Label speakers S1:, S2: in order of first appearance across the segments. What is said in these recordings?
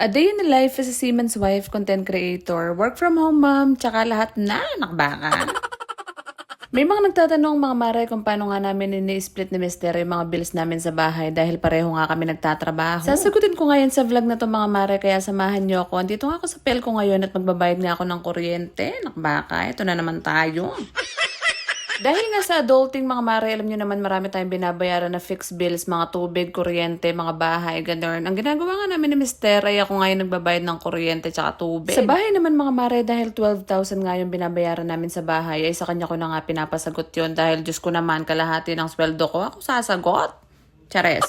S1: A day in the life as a Siemens wife, content creator, work from home mom, tsaka lahat na, nakbaka. May mga nagtatanong mga mare kung paano nga namin ini-split ni Mister yung mga bills namin sa bahay dahil pareho nga kami nagtatrabaho. Sasagutin ko ngayon sa vlog na to mga mare kaya samahan niyo ako. Dito nga ako sa pel ko ngayon at magbabayad nga ako ng kuryente. Nakbaka, ito na naman tayo. Dahil nga sa adulting mga mare, alam nyo naman marami tayong binabayaran na fixed bills, mga tubig, kuryente, mga bahay, ganun. Ang ginagawa nga namin ni Mister ay ako ngayon nagbabayad ng kuryente tsaka tubig. Sa bahay naman mga mare, dahil 12,000 nga yung binabayaran namin sa bahay, ay sa kanya ko na nga pinapasagot yon dahil Diyos ko naman kalahati ng sweldo ko, ako sasagot. Chares.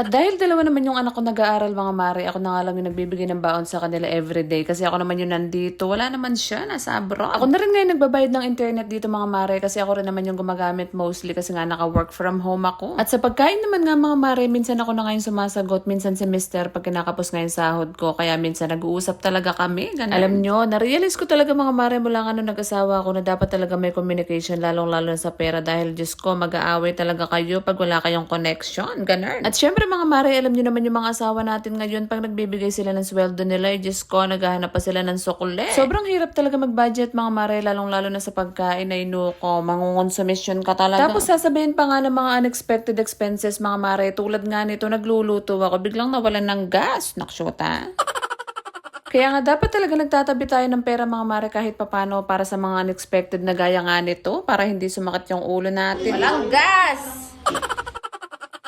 S1: At dahil dalawa naman yung anak ko nag-aaral mga mare, ako na nga lang yung nagbibigay ng baon sa kanila everyday kasi ako naman yung nandito. Wala naman siya, nasa abroad. Ako na rin ngayon nagbabayad ng internet dito mga mare kasi ako rin naman yung gumagamit mostly kasi nga naka-work from home ako. At sa pagkain naman nga mga mare, minsan ako na ngayon sumasagot, minsan si mister pag kinakapos nga yung sahod ko, kaya minsan nag-uusap talaga kami. Ganun. Alam nyo, na-realize ko talaga mga mare mula nga nung nag-asawa ako na dapat talaga may communication lalong-lalo na sa pera dahil Diyos ko, mag-aaway talaga kayo pag wala kayong connection. Ganun. At syempre mga mare, alam nyo naman yung mga asawa natin ngayon, pag nagbibigay sila ng sweldo nila, eh, Diyos ko, naghahanap pa sila ng sukle. Sobrang hirap talaga mag-budget mga mare, lalong-lalo na sa pagkain ay nuko, mangungonsumisyon ka talaga. Tapos sasabihin pa nga ng mga unexpected expenses mga mare, tulad nga nito, nagluluto ako, biglang nawalan ng gas. Naksyota. Kaya nga dapat talaga nagtatabi tayo ng pera mga mare kahit papano para sa mga unexpected na gaya nga nito para hindi sumakit yung ulo natin.
S2: Walang gas!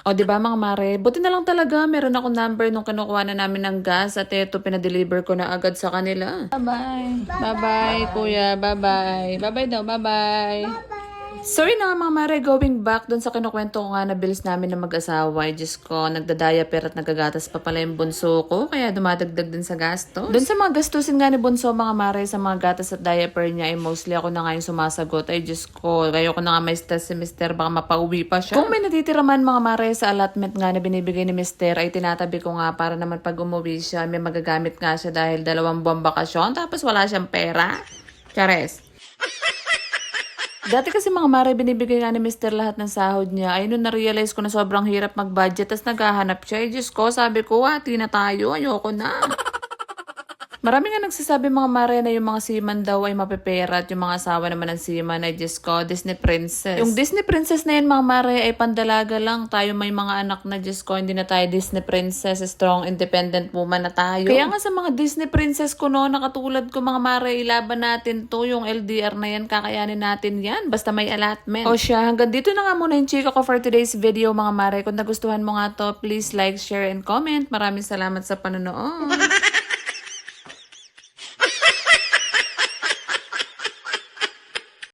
S1: O, di ba mga mare? Buti na lang talaga, meron ako number nung kinukuha na namin ng gas at ito, pinadeliver ko na agad sa kanila. Bye-bye. Bye-bye, kuya. Bye-bye. Bye-bye daw. Bye-bye. Sorry na mga mare, going back dun sa kinukwento ko nga na bills namin na mag-asawa. Ay, Diyos ko, nagdadiaper at nagagatas pa pala yung bunso ko, kaya dumadagdag din sa gastos. Dun sa mga gastusin nga ni bunso mga mare, sa mga gatas at diaper niya, ay mostly ako na nga yung sumasagot. Ay, Diyos ko, kayo ko na nga may stress si mister, baka mapauwi pa siya. Kung may natitira man mga mare sa allotment nga na binibigay ni mister, ay tinatabi ko nga para naman pag umuwi siya, may magagamit nga siya dahil dalawang buwang bakasyon, tapos wala siyang pera. Chares. Dati kasi mga mare, binibigay nga ni Mr. lahat ng sahod niya. Ay, nung na-realize ko na sobrang hirap mag-budget, tas naghahanap siya. Ay, Diyos ko, sabi ko, hati na tayo, ayoko na. Marami nga nagsasabi mga mare na yung mga seaman daw ay mapepera at yung mga asawa naman ng seaman ay Diyos ko, Disney Princess. Yung Disney Princess na yun mga mare ay pandalaga lang. Tayo may mga anak na Diyos ko, hindi na tayo Disney Princess, strong, independent woman na tayo. Kaya nga sa mga Disney Princess ko no, nakatulad ko mga mare, ilaban natin to, yung LDR na yan, kakayanin natin yan, basta may allotment. O siya, hanggang dito na nga muna yung chika ko for today's video mga mare. Kung nagustuhan mo nga to, please like, share, and comment. Maraming salamat sa panonood.